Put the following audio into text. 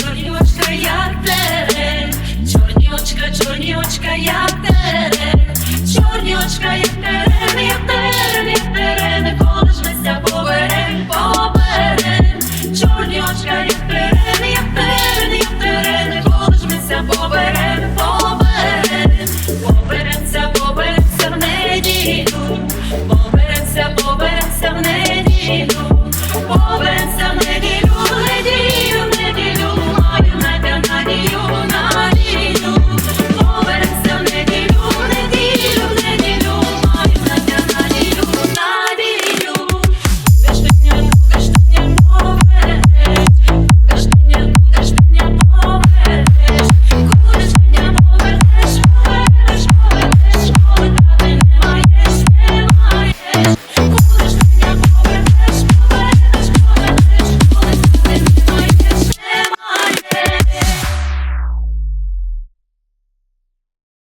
Чорні очка, як терен, чорні очка, чорні очка, як терен, чорні очка, як терен, як терен, як терен, коли ж ми ся поберем, поберем, чорні очка, як терен,